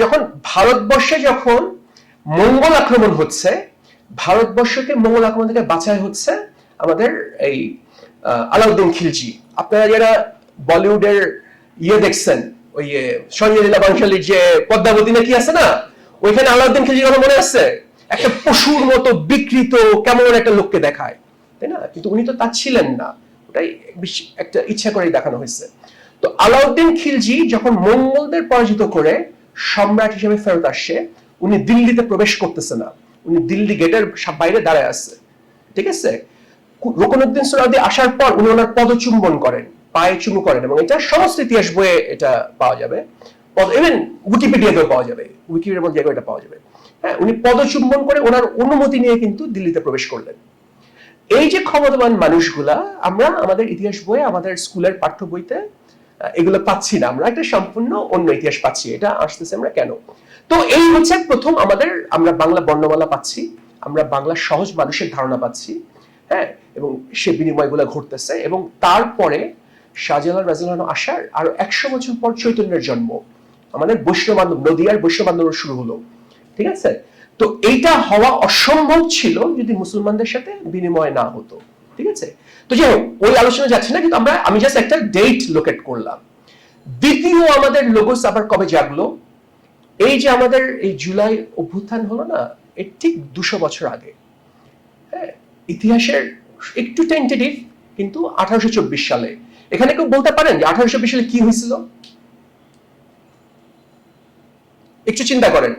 যখন ভারতবর্ষে যখন মঙ্গল আক্রমণ হচ্ছে, ভারতবর্ষকে মঙ্গল আক্রমণ থেকে বাঁচায় হচ্ছে আমাদের এই আলাউদ্দিন খিলজি। আপনারা যারা বলিউডের ইয়ে দেখছেন, ওই সঞ্জয় লীলা বাংশালীর যে পদ্মাবতী নাকি আছে না? ওইখানে আলাউদ্দিন খিলজির কথা মনে আছে? একটা পশুর মতো বিকৃত, কেমন একটা লোককে দেখায়। তাই না? কিন্তু উনি তো তা ছিলেন না। ওটাই একটা ইচ্ছা করেই দেখানো হয়েছে। তো আলাউদ্দিন খিলজি যখন মঙ্গলদের পরাজিত করে সম্রাট হিসেবে ফেরত আসছে উনি দিল্লিতে প্রবেশ করতেছে না। উনি দিল্লি গেটের বাইরে দাঁড়ায় আছে। ঠিক আছে? রুকনুদ্দিন সুরাদি আসার পর উনি ওনার পদচুম্বন করেন, পায়ে চুমু করেন এবং এটা সমস্ত ইতিহাস বইয়ে এটা পাওয়া যাবে। ইভেন উইকিপিডিয়াতেও পাওয়া যাবে। উইকিপিডিয়ার মধ্যে এটা পাওয়া যাবে। হ্যাঁ উনি পদচুম্বন করে ওনার অনুমতি নিয়ে কিন্তু দিল্লিতে প্রবেশ করলেন। এই যে ক্ষমতাবান মানুষগুলা, আমরা আমাদের ইতিহাস বইয়ে, আমাদের স্কুলের পাঠ্য বইতে এগুলো পাচ্ছি না আমরা, একটা সম্পূর্ণ অন্য ইতিহাস পাচ্ছি, এটা আসতেছে আমরা কেন? তো এই হচ্ছে প্রথম আমাদের, আমরা বাংলা বর্ণমালা পাচ্ছি, আমরা বাংলা সহজ মানুষের ধারণা পাচ্ছি হ্যাঁ এবং সে বিনিময়গুলো ঘটতেছে, এবং তারপরে শাহজালাল রাজিলানো আসার আরও একশো বছর পর চৈতন্যের জন্ম, আমাদের বৈষ্ণব আন্দোলন নদিয়ার শুরু হলো, ঠিক আছে? তো এইটা হওয়া অসম্ভব ছিল যদি মুসলমানদের সাথে বিনিময় না হতো। ঠিক আছে? তো যাই হোক, ওই আলোচনা যাচ্ছে না, কিন্তু আমরা, আমি জাস্ট একটা ডেট লোকেট করলাম। দ্বিতীয় আমাদের লোগোস আবার কবে জাগলো? এই যে আমাদের এই জুলাই অভ্যুত্থান হলো না, এর ঠিক দুশো বছর আগে। হ্যাঁ ইতিহাসের একটু টেন্টেটিভ কিন্তু আঠারোশো চব্বিশ সালে। এখানে কেউ বলতে পারেন যে আঠারোশো চব্বিশ সালে কি হয়েছিল? একটু চিন্তা করেন।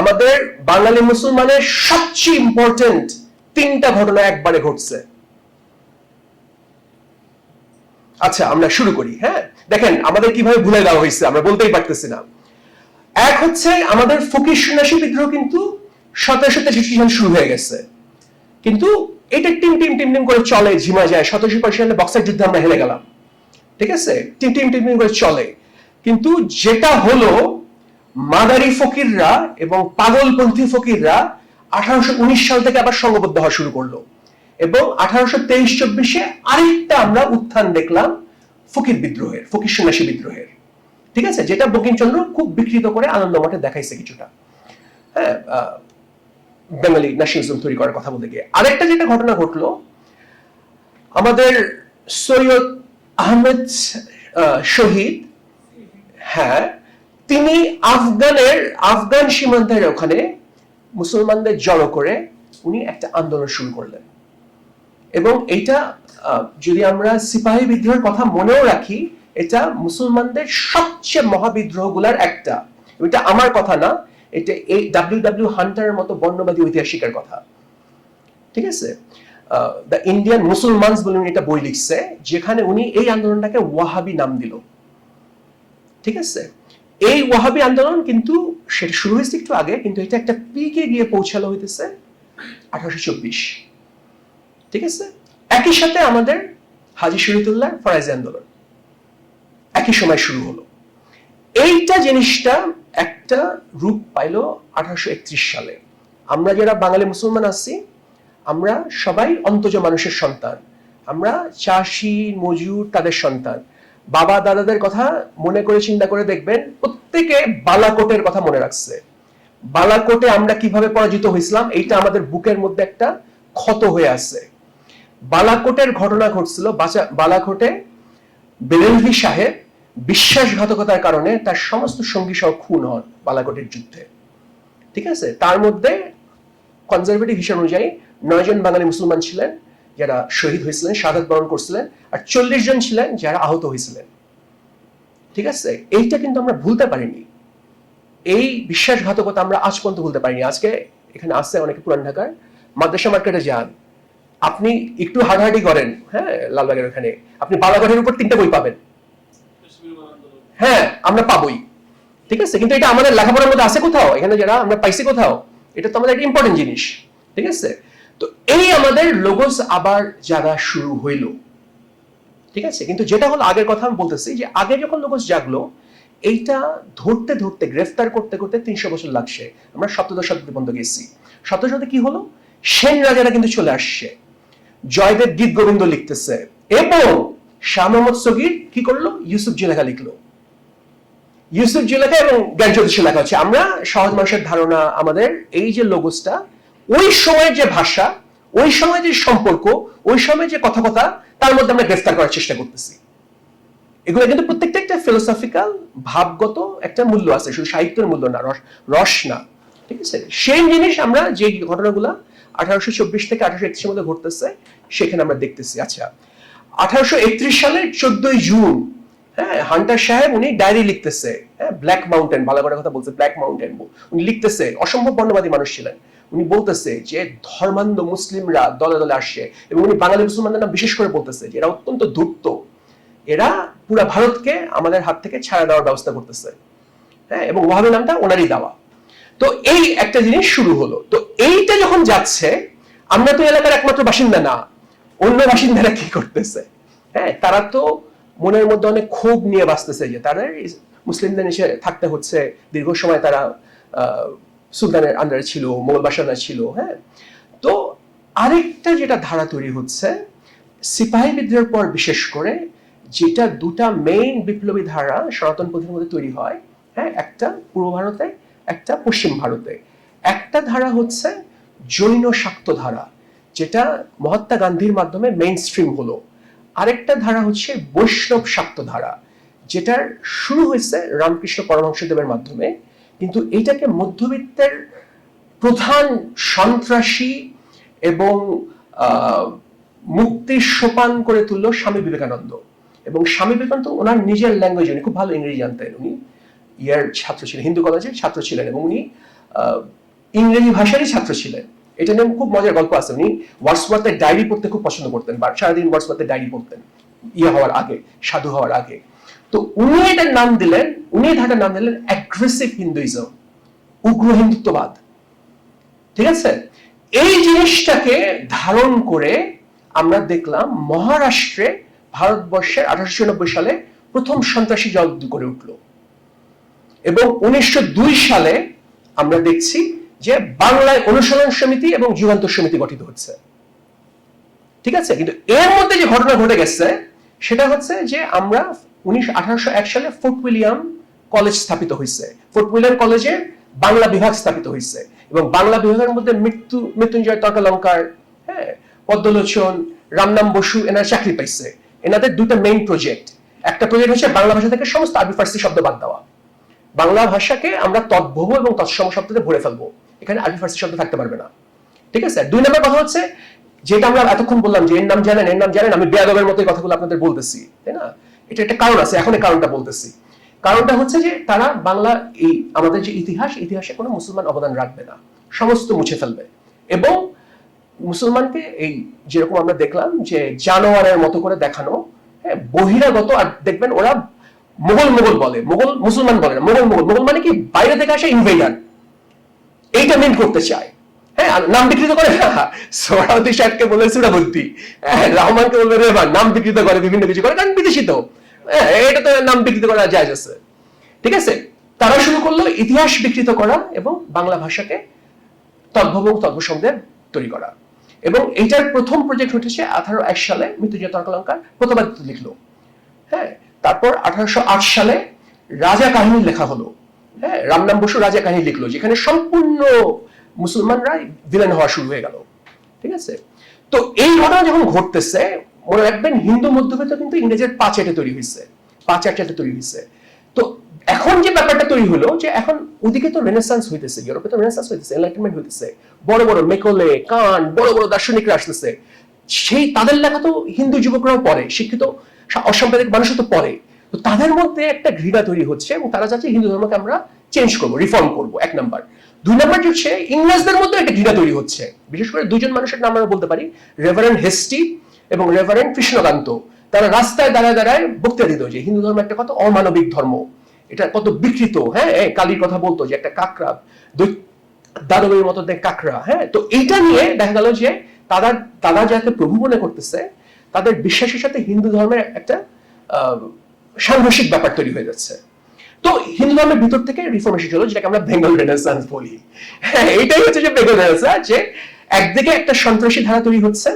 আমাদের বাঙালি মুসলমানের সবচেয়ে ইম্পর্টেন্ট তিনটা ঘটনা একবারে ঘটছে। আচ্ছা আমরা শুরু করি হ্যাঁ? দেখেন, আমাদের কীভাবে ভুলে দেওয়া হয়েছে, আমরা বলতেই পারতেছি না। এক হচ্ছে, আমাদের ফকির সন্ন্যাসী বিদ্রোহ কিন্তু সতেরোশো তেষট্টি সাল শুরু হয়ে গেছে। কিন্তু এটা টিম টিম টিম টিম করে চলে, ঝিমা যায়। সতেরোশো পঁয়ষট্টি সালে বক্সার যুদ্ধে আমরা হেরে গেলাম। ঠিক আছে? টিম টিম টিম টিম করে চলে। কিন্তু যেটা হলো, মাদারি ফকিররা এবং পাগলপন্থী ফকিররা আঠারোশো উনিশ সাল থেকে আবার সংঘবদ্ধ হওয়া শুরু করল। এবং আঠারোশো তেইশ চব্বিশে আরেকটা আমরা উত্থান দেখলাম ফকির বিদ্রোহের ফকির সন্ন্যাসী বিদ্রোহের। ঠিক আছে? যেটা বঙ্কিমচন্দ্র খুব বিকৃত করে আনন্দ মঠে দেখাইছে কিছুটা। হ্যাঁ বেঙ্গলি ন্যাশনালিজম তৈরি করার কথা বলতে গিয়ে। আরেকটা যেটা ঘটনা ঘটলো আমাদের সৈয়দ আহমেদ আহ, শহীদ হ্যাঁ তিনি আফগানের আফগান সীমান্তের ওখানে মুসলমানদের জড়ো করে উনি একটা আন্দোলন শুরু করলেন। এবং এটা যদি আমরা সিপাহী বিদ্রোহের কথা মনেও রাখি, এটা মুসলমানদের সবচেয়ে মহাবিদ্রোহগুলার একটা। এটা আমার কথা না, এটা এই ডাব্লিউ ডাব্লিউ হান্টারের মতো বর্ণবাদী ঐতিহাসিকের কথা। ঠিক আছে? দ্য ইন্ডিয়ান মুসলমানস বলে উনি একটা বই লিখছে, যেখানে উনি এই আন্দোলনটাকে ওয়াহাবি নাম দিল। ঠিক আছে? এই ওয়াহাবি আন্দোলন কিন্তু সেটা শুরু হয়েছে একটু আগে, কিন্তু এটা একটা পিকে গিয়ে পৌঁছালো হইতেছে আঠারোশো চব্বিশ। ঠিক আছে? একই সাথে আমাদের হাজি শরীফুল্লাহ ফরাজি আন্দোলন। একই সময় শুরু হলো। এইটা জিনিসটা একটা রূপ পাইলো আঠারোশো সালে। আমরা যারা বাঙালি মুসলমান আছি, আমরা সবাই অন্তজ মানুষের সন্তান। আমরা চাষি, মজুর, তাদের সন্তান। বাবা দাদাদের কথা মনে করে চিন্তা করে দেখবেন, প্রত্যেকে বালাকোটের কথা মনে রাখছে। বালাকোটে আমরা কীভাবে পরাজিত হয়েছিলাম, এইটা আমাদের বুকের মধ্যে একটা ক্ষত হয়ে আছে। বালাকোটের ঘটনা ঘটছিল বালাকোটে বেরেলভি সাহেব বিশ্বাসঘাতকতার কারণে তার সমস্ত সঙ্গী সহ খুন হন বালাকোটের যুদ্ধে। ঠিক আছে? তার মধ্যে কনজারভেটিভ হিসাব অনুযায়ী নয়জন বাঙালি মুসলমান ছিলেন যারা শহীদ হয়েছিলেন শাহাদ বরণ করছিলেন আর চল্লিশ জন ছিলেন যারা আহত হয়েছিলেন। ঠিক আছে? এইটা কিন্তু আমরা ভুলতে পারিনি। এই বিশ্বাসঘাতকতা আমরা আজ পর্যন্ত ভুলতে পারিনি। আজকে এখানে আসছে অনেকে পুরান ঢাকার। মাদ্রাসা মার্কেটে যান। আপনি একটু হাঁটাহাঁটি করেন হ্যাঁ লালবাগের ওখানে। আপনি বালাঘাটের উপর তিনটা বই পাবেন। হ্যাঁ আমরা পাবোই। ঠিক আছে? কিন্তু এটা আমাদের লেখাপড়ার মধ্যে আছে কোথাও? এখানে যারা আমরা পাইছি কোথাও? এটা তো আমাদের একটা ইম্পর্টেন্ট জিনিস। ঠিক আছে? তো এই আমাদের লোগোস আবার জাগা শুরু হইল। ঠিক আছে? কিন্তু যেটা হলো আগের কথা আমি বলতেছি যে আগে যখন লোগোস জাগলো, এইটা ধরতে ধরতে, গ্রেফতার করতে করতে তিনশো বছর লাগছে। আমরা সপ্তদশ শতাব্দী পর্যন্ত গেছি। সপ্তদশ কি হলো? সেন রাজারা কিন্তু চলে আসছে। জয়দেব গীত গোবিন্দ লিখতেছে। এবং শাহ মোহাম্মদ সগির কি করল? ইউসুফ জেলেখা লিখলো। ইউসুফ জি লেখা এবং জ্ঞান চৌধুরী লেখা হচ্ছে। আমরা সহজ মানুষের ধারণা, আমাদের এই যে লোগোসটা ওই সময়ের যে ভাষা, ওই সময় যে সম্পর্ক, ওই সময় যে কথা কথা তার মধ্যে আমরা গ্রেফতার করার চেষ্টা করতেছি। এগুলো কিন্তু প্রত্যেকটা একটা ফিলোসফিক্যাল ভাবগত একটা মূল্য আছে, শুধু সাহিত্যের মূল্য না, রস রস না, ঠিক আছে? সেই জিনিস আমরা যে ঘটনাগুলা আঠারোশো চব্বিশ থেকে আঠারোশো একত্রিশের মধ্যে ঘটতেছে, সেখানে আমরা দেখতেছি। আচ্ছা আঠারোশো একত্রিশ সালের চোদ্দই জুন হ্যাঁ হান্টার সাহেব উনি ডায়েরি লিখতেছে হ্যাঁ ব্ল্যাক মাউন্টেন ভালো করে কথা বলছে ব্ল্যাক মাউন্টেন উনি লিখতেছে, অসম্ভব বর্ণবাদী মানুষ ছিলেন। উনি বলতেছে যে ধর্মান্ধ মুসলিমরা দলে দলে আসছে এবং উনি বাঙালি মুসলমানদের নাম বিশেষ করে বলতেছে যে এরা অত্যন্ত ধূর্ত। এরা পুরো ভারতকে আমাদের হাত থেকে ছাড়া দেওয়ার ব্যবস্থা করতেছে। হ্যাঁ এবং ওয়াহাবি নামটা ওনারই দেওয়া। তো এই একটা জিনিস শুরু হলো। তো এইটা যখন যাচ্ছে, আমরা তো এলাকার একমাত্র বাসিন্দা না। অন্য বাসিন্দারা কি করতেছে? হ্যাঁ তারা তো মনের মধ্যে অনেক ক্ষোভ নিয়ে বাঁচতেছে যে তারা মুসলিমদের এসে থাকতে হচ্ছে। দীর্ঘ সময় তারা সুলতানের আন্ডারে ছিল, মোগল বাসানা ছিল হ্যাঁ? তো আরেকটা যেটা ধারা তৈরি হচ্ছে, সিপাহী বিদ্রোহের পর বিশেষ করে, যেটা দুটা মেইন বিপ্লবী ধারা সনাতন পন্থীর মধ্যে তৈরি হয় হ্যাঁ? একটা পূর্ব ভারতে, একটা পশ্চিম ভারতে। একটা ধারা হচ্ছে জৈন শাক্ত ধারা, যেটা মহাত্মা গান্ধীর মাধ্যমে মেইন স্ট্রিম হলো। আরেকটা ধারা হচ্ছে বৈষ্ণব শাক্ত ধারা, যেটার শুরু হয়েছে রামকৃষ্ণ পরমহংসদেবের মাধ্যমে। কিন্তু এটাকে মধ্যবিত্তের প্রধান সন্ত্রাসী এবং মুক্তির সোপান করে তুলল স্বামী বিবেকানন্দ। এবং স্বামী বিবেকানন্দ ওনার নিজের ল্যাঙ্গুয়েজ উনি খুব ভালো ইংরেজি জানতেন উনি। ইয়ার ছাত্র ছিলেন, হিন্দু কলেজের ছাত্র ছিলেন এবং উনি ইংরেজি ভাষারই ছাত্র ছিলেন। এটা নিয়ে খুব মজার গল্প আছে উনি। ওয়ার্সওয়ার্থের ডায়েরি পড়তে খুব পছন্দ করতেন, বা সারাদিন ওয়ার্সওয়ার্থের ডায়েরি পড়তেন। ইয়ে হওয়ার আগে, সাধু হওয়ার আগে। তো উনি এটার নাম দিলেন উনি ধারাটার নাম দিলেন অ্যাগ্রেসিভ হিন্দুইজম উগ্র হিন্দুত্ববাদ। ঠিক আছে? এই জিনিসটাকে ধারণ করে আমরা দেখলাম মহারাষ্ট্রে ভারতবর্ষের আঠারোশো সালে প্রথম সন্ত্রাসী জল করে উঠল। এবং উনিশশো দুই সালে আমরা দেখছি যে বাংলায় অনুসরণ সমিতি এবং যুগান্তর সমিতি গঠিত হচ্ছে। ঠিক আছে? কিন্তু এর মধ্যে যে ঘটনা ঘটে গেছে, সেটা হচ্ছে যে আমরা উনিশ সালে ফোর্ট উইলিয়াম কলেজ স্থাপিত হয়েছে। ফোর্ট উইলিয়াম কলেজে বাংলা বিভাগ স্থাপিত হয়েছে এবং বাংলা বিভাগের মধ্যে মৃত্যু, মৃত্যুঞ্জয় তর্কালঙ্কার হ্যাঁ পদ্মলোচন, রামনাম বসু, এনারা চাকরি পাইছে। এনাদের দুইটা মেইন প্রজেক্ট একটা প্রজেক্ট হচ্ছে বাংলা ভাষা থেকে সমস্ত আরবি ফার্সি শব্দ বাদ দেওয়া। বাংলা ভাষাকে আমরা তদ্ভব এবং তৎসম শব্দতে ভরে ফেলব। এখানে আরবি ফার্সি শব্দ থাকতে পারবে না। ঠিক আছে? দুই নম্বর কথা হচ্ছে, যেটা আমরা এতক্ষণ বললাম যে এর নাম জানেন, এর নাম জানেন, আমি বেয়াদবের মতো কথাগুলো আপনাদের বলতেছি, তাই না? এটা একটা কারণ আছে, এখন কারণটা বলতেছি। কারণটা হচ্ছে যে তারা বাংলা এই আমাদের যে ইতিহাস, ইতিহাসে কোনো মুসলমান অবদান রাখবে না। সমস্ত মুছে ফেলবে। এবং মুসলমানকে এই যেরকম আমরা দেখলাম যে জানোয়ারের মতো করে দেখানো হ্যাঁ বহিরাগত আর দেখবেন ওরা মোগল মোগল বলে, মোগল মুসলমান বলে না, মোগল মোগল। মোগল মানে কি? বাইরে থেকে আসে ইনভেডার এইটা মেন করতে চায়। হ্যাঁ নাম বিকৃত করে সোহরাওয়ার্দী সাহেবকে বলে সুরাবর্তী হ্যাঁ রহমানকে বলবে রেহমান, নাম বিকৃত করে, বিভিন্ন কিছু করে, কারণ বিদেশি তো। হ্যাঁ এটা তো নাম বিকৃত করা যায় আছে ঠিক আছে? তারা শুরু করল ইতিহাস বিকৃত করা এবং বাংলা ভাষাকে তদ্ভব তদ্ভসংদের তৈরি করা। এবং এইটার প্রথম প্রজেক্ট হচ্ছে আঠারো এক সালে মৃত্যুঞ্জয় তর্কালঙ্কার প্রথমাদিত্য লিখলো। হ্যাঁ তারপর আঠারোশো আট সালে রাজা কাহিনী লেখা হলো। হ্যাঁ রামনাম বসু রাজা কাহিনী লিখলো, যেখানে সম্পূর্ণ মুসলমানরা ভিলেন হওয়া শুরু হয়ে গেল। ঠিক আছে? তো এই ঘটনা যখন ঘটতেছে, মনে রাখবেন হিন্দু মধ্যবিত্ত কিন্তু ইংরেজের পাঁচ আটে তৈরি হয়েছে। পাঁচ আটে তৈরি হয়েছে। তো এখন যে ব্যাপারটা তৈরি হলো যে এখন ওদিকে তো রেনেসান্স হইতেছে, ইউরোপে তো রেনেসান্স হইতেছে এনলাইটমেন্ট হইতেছে। বড় বড় মেকলে, কান, বড় বড় দার্শনিকরা আসতেছে। সেই তাদের লেখা তো হিন্দু যুবকরাও পড়ে, শিক্ষিত অসাম্প্রদায়িক মানুষও তো পড়ে। তো তাদের মধ্যে একটা ঘৃণা তৈরি হচ্ছে এবং তারা চাচ্ছে হিন্দু ধর্মকে আমরা চেঞ্জ করব রিফর্ম করব, এক নাম্বার দুই নাম্বার হচ্ছে? ইংরেজদের মধ্যে একটা ঘৃণা তৈরি হচ্ছে। বিশেষ করে দুজন মানুষের নাম আমরা বলতে পারি। রেভারেন্ড হেস্টি এবং রেভারেন্ড কৃষ্ণকান্ত তারা রাস্তায় দাঁড়ায় দাঁড়ায় বক্তৃতা দিত যে হিন্দু ধর্ম একটা কত অমানবিক ধর্ম। এটা কত বিকৃত হ্যাঁ? কালীর কথা বলতো যে একটা কাকরা দানবের মতো কাকরা হ্যাঁ? তো এইটা নিয়ে দেখা গেল যে তারা তারা যাকে প্রভু মনে করতেছে, তাদের বিশ্বাসের সাথে হিন্দু ধর্মের একটা সাংঘর্ষিক ব্যাপার তৈরি হয়ে যাচ্ছে। তো হিন্দু ধর্মের ভিতর থেকে রিফরমেশন হলো যেটাকে আমরা বেঙ্গল রেনেসান্স বলি। হ্যাঁ এটাই হচ্ছে যে বেঙ্গল রেনেসান্স যে একদিকে একটা সন্ত্রাসী ধারা তৈরি হচ্ছে,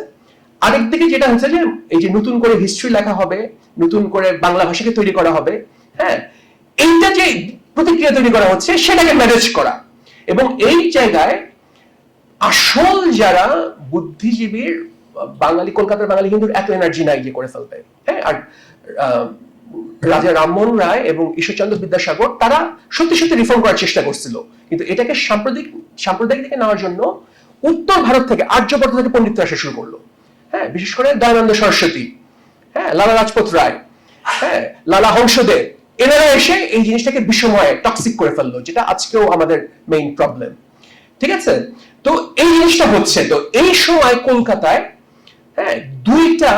আরেকদিকে যেটা হচ্ছে যে এই যে নতুন করে হিস্ট্রি লেখা হবে, নতুন করে বাংলা ভাষাকে তৈরি করা হবে হ্যাঁ এইটা যে প্রতিক্রিয়া তৈরি করা হচ্ছে, সেটাকে ম্যানেজ করা। এবং এই জায়গায় আসল যারা বুদ্ধিজীবীর, বাঙালি, কলকাতার বাঙালি কিন্তু এত এনার্জি নাই যে করে ফেলবে হ্যাঁ আর রাজা রামমোহন রায় এবং ঈশ্বরচন্দ্র বিদ্যাসাগর, তারা সত্যি সত্যি রিফর্ম করার চেষ্টা করছিল। কিন্তু এটাকে সাম্প্রদায়িক সাম্প্রদায়িক দিকে নেওয়ার জন্য উত্তর ভারত থেকে আর্যভট্ট থেকে পণ্ডিত আসা শুরু করল। হ্যাঁ বিশেষ করে দয়ানন্দ সরস্বতী হ্যাঁ লালা রাজপথ রায় হ্যাঁ লালা হংসদেব, এনারা এসে এই জিনিসটাকে বিষময় টক্সিক করে ফেলল, যেটা আজকেও আমাদের মেইন প্রবলেম ঠিক আছে? তো এই জিনিসটা হচ্ছে, তো এই সময় কলকাতায় হ্যাঁ দুইটা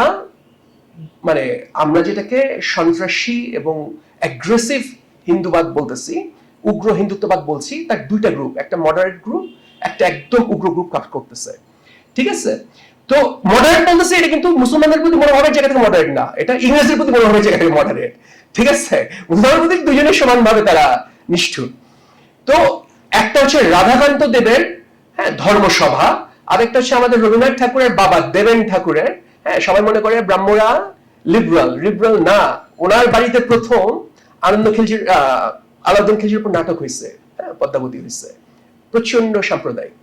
মানে আমরা যেটাকে সন্ত্রাসী এবং অ্যাগ্রেসিভ হিন্দুবাদ বলতেছি, উগ্র হিন্দুত্ববাদ বলছি, তার দুইটা গ্রুপ একটা মডারেট গ্রুপ একটা একদম উগ্র গ্রুপ কাজ করতেছে। ঠিক আছে? তো মডারেট বলতেছে, এটা কিন্তু মুসলমানদের প্রতি মনোভাবের জায়গা থেকে মডারেট না, এটা ইংরেজের প্রতি মনোভাবের জায়গা থেকে মডারেট ঠিক আছে? মুসলমানের প্রতি দুজনের সমানভাবে তারা নিষ্ঠুর। তো একটা হচ্ছে রাধাকান্ত দেবের হ্যাঁ ধর্মসভা আর একটা হচ্ছে আমাদের রবীন্দ্রনাথ ঠাকুরের বাবা দেবেন ঠাকুরের সবাই মনে করে ব্রাহ্মরা লিবারাল লিবারাল না। ওনার বাড়িতে প্রথম আনন্দ খিলজির আহ, আলাউদ্দিন খিলজির উপর নাটক হয়েছে হ্যাঁ পদ্মাবতী হয়েছে প্রচণ্ড সাম্প্রদায়িক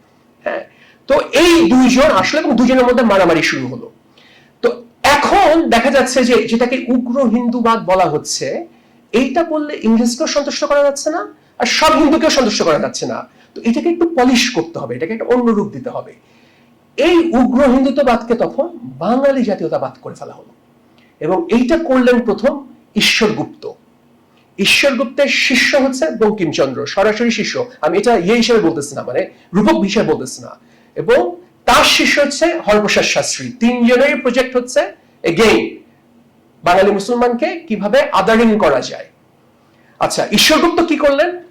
হ্যাঁ। তো এই দুইজন আসলে দুজনের মধ্যে মারামারি শুরু হলো। তো এখন দেখা যাচ্ছে যে যেটাকে উগ্র হিন্দুবাদ বলা হচ্ছে এইটা বললে ইংরেজকেও সন্তুষ্ট করা যাচ্ছে না আর সব হিন্দুকেও সন্তুষ্ট করা যাচ্ছে না। তো এটাকে একটু পলিশ করতে হবে এটাকে একটা অন্য রূপ দিতে হবে। এই উগ্র হিন্দুত্ববাদকে তখন বাঙালি জাতীয়তাবাদ করে ফেলা হলো। এবং এইটা করলেন প্রথম ঈশ্বরগুপ্ত। ঈশ্বরগুপ্তের শিষ্য হচ্ছে বঙ্কিমচন্দ্র, সরাসরি শিষ্য। আমি এটা ইয়ে হিসেবে বলতেছি না মানে রূপক হিসেবে বলতেছি না। এবং তার শিষ্য হচ্ছে হরপ্রসাদ শাস্ত্রী। তিনজনের প্রজেক্ট হচ্ছে এগেইন বাঙালি মুসলমানকে কীভাবে আদারিং করা যায়। আচ্ছা ঈশ্বরগুপ্ত কি করলেন?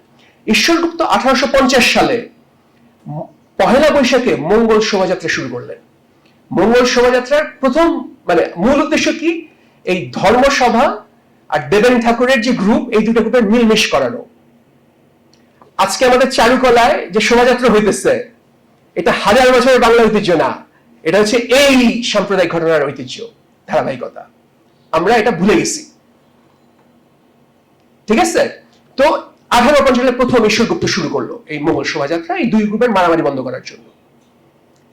ঈশ্বরগুপ্ত আঠারোশো পঞ্চাশ সালে পহেলা বৈশাখে মঙ্গল শোভাযাত্রা শুরু করলেন। মঙ্গল শোভাযাত্রার প্রথম মানে মূল উদ্দেশ্য কি? এই ধর্মসভা আর দেবেন ঠাকুরের যে গ্রুপ এই দুটো গ্রুপের মিলমিশ করানো। আজকে আমাদের চারুকলায় যে শোভাযাত্রা হইতেছে, এটা হাজার বছরের বাংলা ঐতিহ্য না। এটা হচ্ছে এই সাম্প্রদায়িক ঘটনার ঐতিহ্য, ধারাবাহিকতা। আমরা এটা ভুলে গেছি। ঠিক আছে? তো আঠারো পঞ্চাশের প্রথম ঈশ্বরগুপ্ত শুরু করল এই মোগল শোভাযাত্রা এই দুই গ্রুপের মারামারি বন্ধ করার জন্য।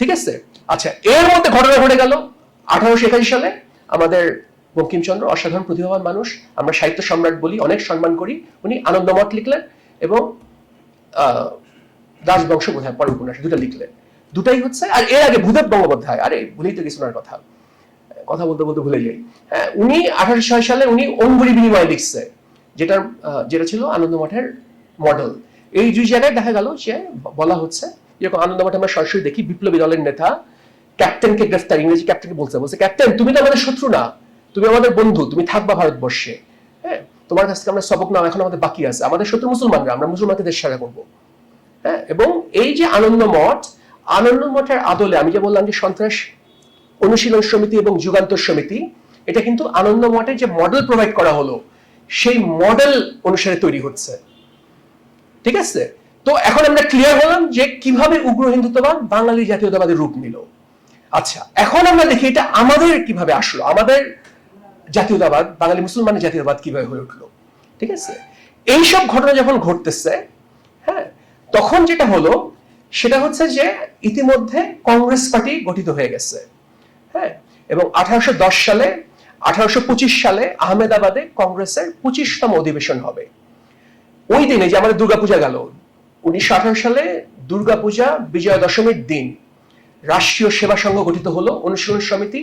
ঠিক আছে? আচ্ছা এর মধ্যে ঘটনা ঘটে গেল আঠারোশো একাশি সালে। আমাদের বঙ্কিমচন্দ্র অসাধারণ প্রতিভাবান মানুষ আমরা সাহিত্য সম্রাট বলি অনেক সম্মান করি। উনি আনন্দমঠ লিখলেন এবং আহ, দাসবংশ বোধহয় পরের উপন্যাস দুটো লিখলেন। দুটাই হচ্ছে আর এর আগে ভূদেব বঙ্গোপাধ্যায় আরে ভুলেই তো ওনার কথা। কথা বলতে বলতে ভুলে যাই। হ্যাঁ উনি আঠারোশো ছয় সালে উনি অঙ্গুরি বিনিময় লিখছে। যেটা যেটা ছিল আনন্দ মঠের মডেল এই দুই জায়গায় দেখা গেল যে বলা হচ্ছে যেরকম আনন্দ মঠে আমরা সরাসরি দেখি বিপ্লবী দলের নেতা ক্যাপ্টেনকে গ্রেফতার, ইংরেজি ক্যাপ্টেনকে বলছে বলছে, ক্যাপ্টেন, তুমি তো আমাদের শত্রু না, তুমি আমাদের বন্ধু, তুমি থাকবা ভারতবর্ষে। হ্যাঁ তোমার কাছ থেকে আমরা সবক নাও, এখন আমাদের বাকি আছে। আমাদের শত্রু মুসলমানরা, আমরা মুসলমানকে দেশ সারা করব। হ্যাঁ এবং এই যে আনন্দ মঠ আনন্দ মঠের আদলে আমি যে বললাম যে সন্ত্রাস অনুশীলন সমিতি এবং যুগান্তর সমিতি, এটা কিন্তু আনন্দ মঠের যে মডেল প্রোভাইড করা হলো সেই মডেল অনুসারে তৈরি হচ্ছে। ঠিক আছে? তো এখন আমরা ক্লিয়ার হলাম যে কীভাবে উগ্র হিন্দুত্ববাদ বাঙালি জাতীয়তাবাদের রূপ নিল। আচ্ছা এখন আমরা দেখি এটা আমাদের কীভাবে আসলো? আমাদের জাতীয়তাবাদ, বাঙালি মুসলমানের জাতীয়তাবাদ কীভাবে হয়ে উঠল? ঠিক আছে? এইসব ঘটনা যখন ঘটতেছে হ্যাঁ তখন যেটা হলো, সেটা হচ্ছে যে ইতিমধ্যে কংগ্রেস পার্টি গঠিত হয়ে গেছে। হ্যাঁ এবং আঠারোশো দশ সালে আঠারোশো পঁচিশ সালে আহমেদাবাদে কংগ্রেসের পঁচিশতম অধিবেশন হবে। ওই দিনে যে আমাদের দুর্গাপূজা গেল, উনিশশো আঠারো সালে দুর্গাপূজা বিজয়া দশমীর দিন রাষ্ট্রীয় সেবা সংঘ গঠিত হলো, অনুশীলন সমিতি,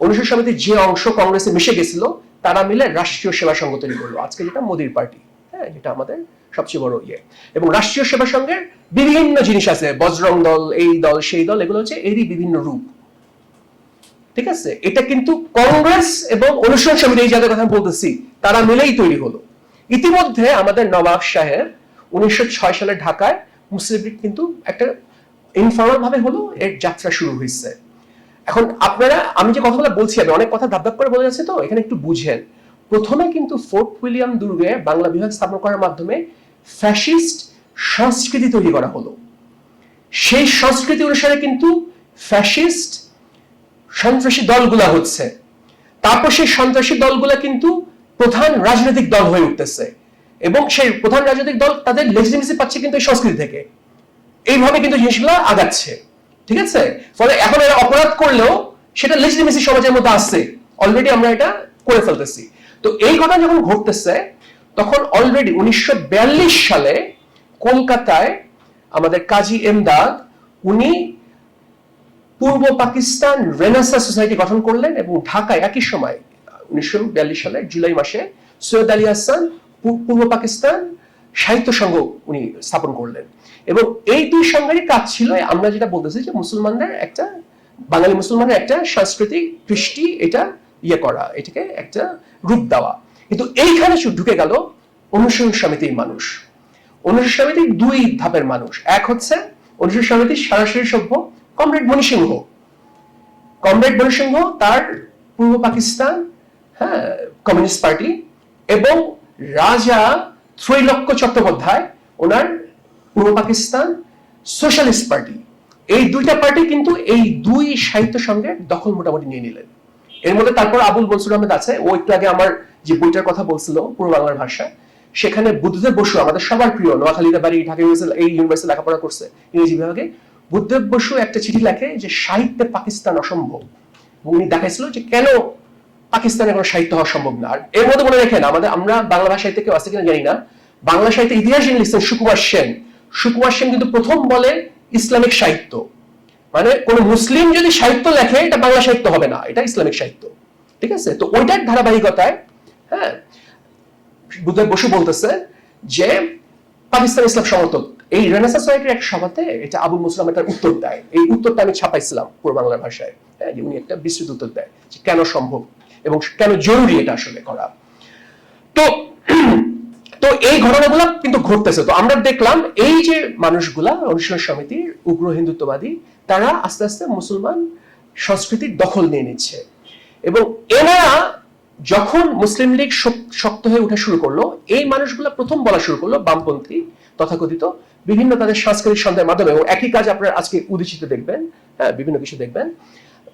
অনুশীলন সমিতির যে অংশ কংগ্রেসে মিশে গেছিল, তারা মিলে রাষ্ট্রীয় সেবা সংঘ তৈরি করল। আজকে যেটা মোদির পার্টি হ্যাঁ যেটা আমাদের সবচেয়ে বড় ইয়ে। এবং রাষ্ট্রীয় সেবা সংঘের বিভিন্ন জিনিস আছে, বজরং দল, এই দল, সেই দল, এগুলো হচ্ছে এরই বিভিন্ন রূপ। ঠিক আছে? এটা কিন্তু কংগ্রেস এবং অনুশীলন সমিতি, এই যাদের কথা বলতেছি, তারা মিলেই তৈরি হলো। ইতিমধ্যে আমাদের নবাব সাহেব উনিশশো ছয় সালে ঢাকায় মুসলিম লীগ কিন্তু একটা ইনফর্মাল ভাবে হলো, এর যাত্রা শুরু হয়েছে। এখন আপনারা, আমি যে কথাগুলো বলছি, আমি অনেক কথা ধাপ করে বলে যাচ্ছে তো, এখানে একটু বুঝেন। প্রথমে কিন্তু ফোর্ট উইলিয়াম দুর্গে বাংলা বিভাগ স্থাপন করার মাধ্যমে ফ্যাসিস্ট সংস্কৃতি তৈরি করা হলো। সেই সংস্কৃতি অনুসারে কিন্তু ফ্যাসিস্ট সন্ত্রাসী দলগুলা হচ্ছে। তারপর সেই সন্ত্রাসী দলগুলা কিন্তু প্রধান রাজনৈতিক দল হয়ে উঠতেছে এবং সেই প্রধান রাজনৈতিক দল তাদের লেজিটিমেসি পাচ্ছে কিন্তু এই সংস্কৃতি থেকে। এইভাবে কিন্তু জিনিসগুলো আগাচ্ছে, ঠিক আছে? ফলে এখন এরা অপরাধ করলেও সেটা লেজিটিমেসি সমাজের মধ্যে আসছে। অলরেডি আমরা এটা করে ফেলতেছি। তো এই ঘটনা যখন ঘটতেছে, তখন অলরেডি উনিশশো বিয়াল্লিশ সালে কলকাতায় আমাদের কাজী এমদাদ, উনি পূর্ব পাকিস্তান রেনাসা সোসাইটি গঠন করলেন এবং ঢাকায় একই সময়, উনিশশো সালের জুলাই মাসে সৈয়দ আলী হাসান পূর্ব পাকিস্তান সাহিত্য সংঘ উনি স্থাপন করলেন। এবং এই দুই সংঘেরই কাজ ছিল, আমরা যেটা বলতেছি যে মুসলমানদের একটা, বাঙালি মুসলমানের একটা সাংস্কৃতিক কৃষ্টি এটা ইয়ে করা, এটাকে একটা রূপ দেওয়া। কিন্তু এইখানে শু- ঢুকে গেল অনুসরণ সমিতির মানুষ। অনুসরণ সমিতির দুই ধাপের মানুষ, এক হচ্ছে অনুসরণ সমিতির সরাসরি সভ্য কমরেড মণিসিংহ কমরেড মণিসিংহ তার পূর্ব পাকিস্তান হ্যাঁ কমিউনিস্ট পার্টি এবং রাজা ত্রৈলক্য চট্টোপাধ্যায়, ওনার পূর্ব পাকিস্তান সোশ্যালিস্ট পার্টি এই দুইটা পার্টি কিন্তু এই দুই সাহিত্য সঙ্গে দখল মোটামুটি নিয়ে নিলেন। এর মধ্যে তারপর আবুল মনসুর আহমেদ আছে। ও একটু আগে আমার যে বইটার কথা বলছিল পূর্ব বাংলার ভাষা সেখানে বুদ্ধদেব বসু, আমাদের সবার প্রিয় নোয়াখালীতে বাড়ি, ঢাকা এই ইউনিভার্সিটি লেখাপড়া করছে ইংরেজি বিভাগে। বুদ্ধদেব বসু একটা চিঠি লেখে যে সাহিত্যে পাকিস্তান অসম্ভব। উনি দেখাইছিল যে কেন পাকিস্তানে কোনো সাহিত্য হওয়া সম্ভব না। আর এর মধ্যে মনে রেখেন, আমাদের আমরা বাংলা ভাষা সাহিত্যে কেউ আছে কিনা জানি না। বাংলা সাহিত্যে ইতিহাস যিনি লিখছেন সুকুমার সেন সুকুমার সেন কিন্তু প্রথম বলে ইসলামিক সাহিত্য। মানে কোন মুসলিম যদি সাহিত্য লেখে, এটা বাংলা সাহিত্য হবে না, এটা ইসলামিক সাহিত্য। ঠিক আছে? তো ওইটার ধারাবাহিকতায় হ্যাঁ বুদ্ধদেব বসু বলতেছে যে পাকিস্তান ইসলাম সমর্থক। এই রেনেসা সোসাইটির এক সভাতে এটা আবুল মুসলাম একটা উত্তর দেয়। এই উত্তরটা আমি ছাপাইছিলাম পূর্ব বাংলার ভাষায়। হ্যাঁ উনি একটা বিস্তৃত উত্তর দেয় যে কেন সম্ভব এবং কেন জরুরি এটা আসলে করা। তো তো এই ঘটনাগুলো কিন্তু ঘটতেছে। তো আমরা দেখলাম এই যে মানুষগুলা, অনুশীলন সমিতির উগ্র হিন্দুত্ববাদী, তারা আস্তে আস্তে মুসলমান সংস্কৃতির দখল নিয়ে নিচ্ছে। এবং এনারা যখন মুসলিম লীগ শক্ত হয়ে উঠা শুরু করল, এই মানুষগুলা প্রথম বলা শুরু করল বামপন্থী তথাকথিত বিভিন্ন তাদের সাংস্কৃতিক সন্ধ্যার মাধ্যমে এবং একই কাজ আপনারা আজকে উদিচিতে দেখবেন হ্যাঁ বিভিন্ন কিছু দেখবেন।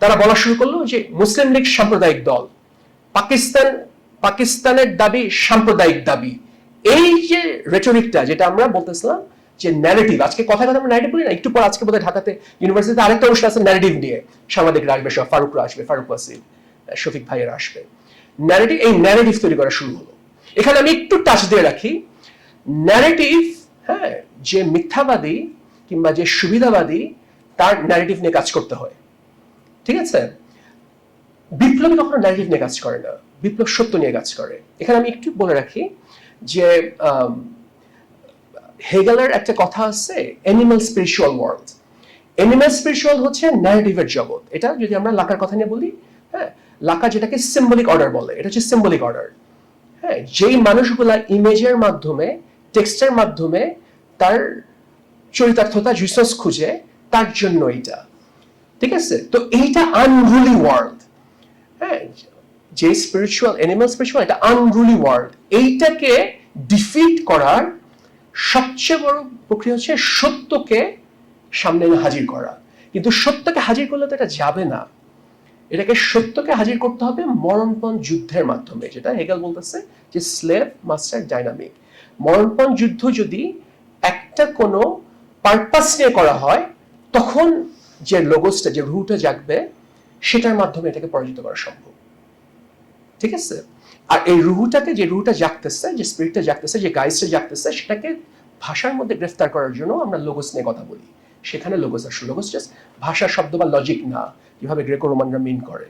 তারা বলা শুরু করল যে মুসলিম লীগ সাম্প্রদায়িক দল। পাকিস্তান, পাকিস্তানের দাবি সাম্প্রদায়িক দাবি। এই যে রেটরিকটা যেটা আমরা বলতেছিলাম যে ন্যারেটিভ আজকে কথা কথা আমরা ন্যারেটিভ বলি না, একটু পর আজকে বোধহয় ঢাকাতে ইউনিভার্সিটিতে আরেকটা অনুষ্ঠান আছে ন্যারেটিভ নিয়ে। সাংবাদিকরা আসবে, সব ফারুকরা আসবে, ফারুক ওয়াসিম, শফিক ভাইয়েরা আসবে। ন্যারেটিভ এই ন্যারেটিভ তৈরি করা শুরু হলো। এখানে আমি একটু টাচ দিয়ে রাখি। ন্যারেটিভ হ্যাঁ যে মিথ্যাবাদী কিংবা যে সুবিধাবাদী তার ন্যারেটিভ নিয়ে কাজ করতে হয়। ঠিক আছে? বিপ্লবী কখনো ন্যারেটিভ নিয়ে কাজ করে না। বিপ্লব সত্য নিয়ে কাজ করে। এখানে আমি একটু বলে রাখি যে হেগেলের একটা কথা আছে animal spiritual world animal spiritual হচ্ছে ন্যারেটিভের জগৎ। এটা যদি আমরা লাকার কথা নিয়ে বলি হ্যাঁ লাকা যেটাকে সিম্বলিক অর্ডার বলে, এটা হচ্ছে সিম্বলিক অর্ডার হ্যাঁ যেই মানুষগুলা ইমেজের মাধ্যমে টেক্সটের মাধ্যমে তার চরিতার্থতা জিসাস খুঁজে তার জন্য এটা ঠিক আছে? তো এইটা আনরুলি ওয়ার্ল্ড হ্যাঁ? যে স্পিরিচুয়াল অ্যানিমাল স্পিরিচুয়াল এটা আনরুলি ওয়ার্ল্ড এইটাকে ডিফিট করার সবচেয়ে বড় প্রক্রিয়া হচ্ছে সত্যকে সামনে হাজির করা। কিন্তু সত্যকে হাজির করলে তো এটা যাবে না। এটাকে সত্যকে হাজির করতে হবে মরণপণ যুদ্ধের মাধ্যমে। যেটা হেগেল বলতেছে যে স্লেভ মাস্টার ডাইনামিক মরণপণ যুদ্ধ যদি একটা কোনো পারপাস নিয়ে করা হয়, তখন যে লোগোসটা যে রুটা জাগবে, সেটার মাধ্যমে এটাকে পরাজিত করা সম্ভব। ঠিক আছে? আর এই রুহুটাকে যে রুহুটা জাগতেছে, যে স্পিরিটটা জাগতেছে, যে গাইসটা জাগতেছে, সেটাকে ভাষার মধ্যে গ্রেফতার করার জন্য আমরা লোগোস নিয়ে কথা বলি। সেখানে লোগোস আসলে লোগোস জাস্ট ভাষা শব্দ বা লজিক না যেভাবে গ্রেকো রোমানরা মিন করে।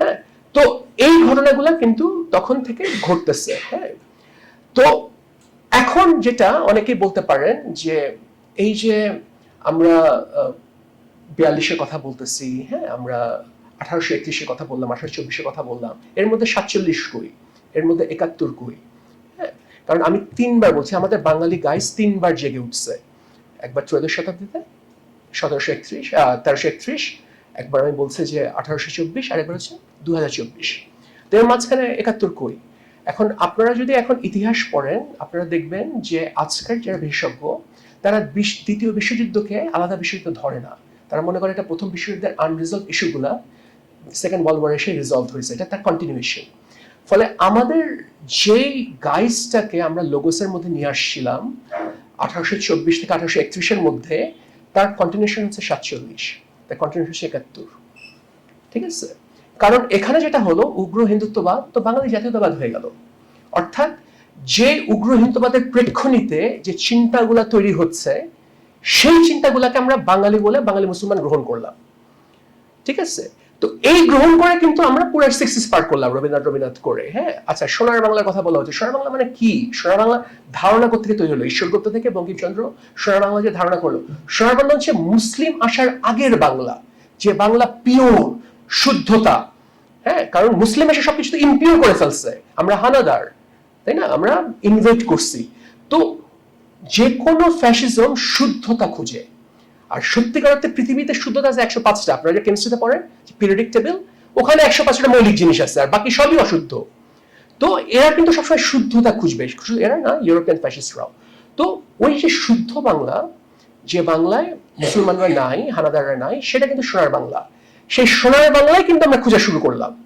হ্যাঁ? তো এই ঘটনাগুলো কিন্তু তখন থেকে ঘটতেছে। হ্যাঁ? তো এখন যেটা অনেকেই বলতে পারেন যে এই যে আমরা বিয়াল্লিশের কথা বলতেছি হ্যাঁ আমরা আঠারোশো একত্রিশের কথা বললাম, আঠারোশো চব্বিশের কথা বললাম, এর মধ্যে সাতচল্লিশ কই, এর মধ্যে একাত্তর কই হ্যাঁ কারণ আমি তিনবার বলছি, আমাদের বাঙালি গাইস তিনবার জেগে উঠছে, একবার ত্রয়োদশ শতাব্দীতে, সতেরোশো একত্রিশ তেরোশো একত্রিশ, একবার আমি বলছি যে আঠারোশো চব্বিশ আর একবার হচ্ছে দু হাজার চব্বিশ, তো এর মাঝখানে একাত্তর কই এখন আপনারা যদি এখন ইতিহাস পড়েন, আপনারা দেখবেন যে আজকের যারা বিশেষজ্ঞ, তারা দ্বিতীয় বিশ্বযুদ্ধকে আলাদা বিশ্বযুদ্ধ ধরে না। তারা মনে করে এটা প্রথম বিশ্বযুদ্ধের আনরিজলভ ইস্যুগুলা সেকেন্ড ওয়ার্ল্ড ওয়ার এসে রিজলভ হয়েছে, এটা তার কন্টিনিউয়েশন ফলে আমাদের যেই গাইসটাকে আমরা লোগোসের মধ্যে নিয়ে আসছিলাম, আঠারোশো চব্বিশ থেকে আঠারোশো একত্রিশের মধ্যে, তার কন্টিনিউশন হচ্ছে সাতচল্লিশ, তার কন্টিনিউশন হচ্ছে একাত্তর। ঠিক আছে? কারণ এখানে যেটা হলো, উগ্র হিন্দুত্ববাদ, তো বাঙালি জাতীয়তাবাদ হয়ে গেল। অর্থাৎ যে উগ্র হিন্দুত্ববাদের প্রেক্ষণিতে যে চিন্তাগুলা তৈরি হচ্ছে, সেই চিন্তাগুলাকে আমরা বাঙালি বলে বাঙালি মুসলমান গ্রহণ করলাম। ঠিক আছে? তো এই গ্রহণ করে কিন্তু আমরা পুরো সিক্সিস পার করলাম, রবীন্দ্রনাথ রবীন্দ্রনাথ করে হ্যাঁ? আচ্ছা সোনার বাংলার কথা বলা হচ্ছে। সোনার বাংলা মানে কি? সোনার বাংলা ধারণা কোথেকে তৈরি হলো? ঈশ্বরগুপ্ত থেকে বঙ্কিমচন্দ্র সোনার বাংলা যে ধারণা করল। সোনার বাংলা হচ্ছে মুসলিম আসার আগের বাংলা, যে বাংলা পিওর শুদ্ধতা। হ্যাঁ কারণ মুসলিম এসে সবকিছু তো ইম্পিওর করে ফেলছে। আমরা হানাদার, তাই না? আমরা ইনভাইট করছি। তো যে কোনো ফ্যাসিজম শুদ্ধতা খুঁজে। আর সত্যিকার অর্থে পৃথিবীতে শুদ্ধতা আছে একশো পাঁচটা। আপনারা যে কেমিস্ট্রিতে পড়েন পিরিয়ডিক টেবিল ওখানে একশো পাঁচটা মৌলিক জিনিস আছে, আর বাকি সবই অশুদ্ধ। তো এরা কিন্তু সবসময় শুদ্ধতা খুঁজবে। এরা না, ইউরোপিয়ান ফ্যাসিস্টরাও তো ওই যে শুদ্ধ বাংলা, যে বাংলায় মুসলমানরা নাই, হানাদাররা নাই, সেটা কিন্তু সোনার বাংলা। সেই সোনার বাংলায় কিন্তু আমরা খুঁজে শুরু করলাম।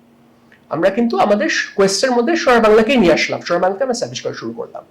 আমরা কিন্তু আমাদের কোয়েস্টের মধ্যে সোনার বাংলাকেই নিয়ে আসলাম। সোনার বাংলাকে আমরা সার্ভিস করা শুরু করলাম।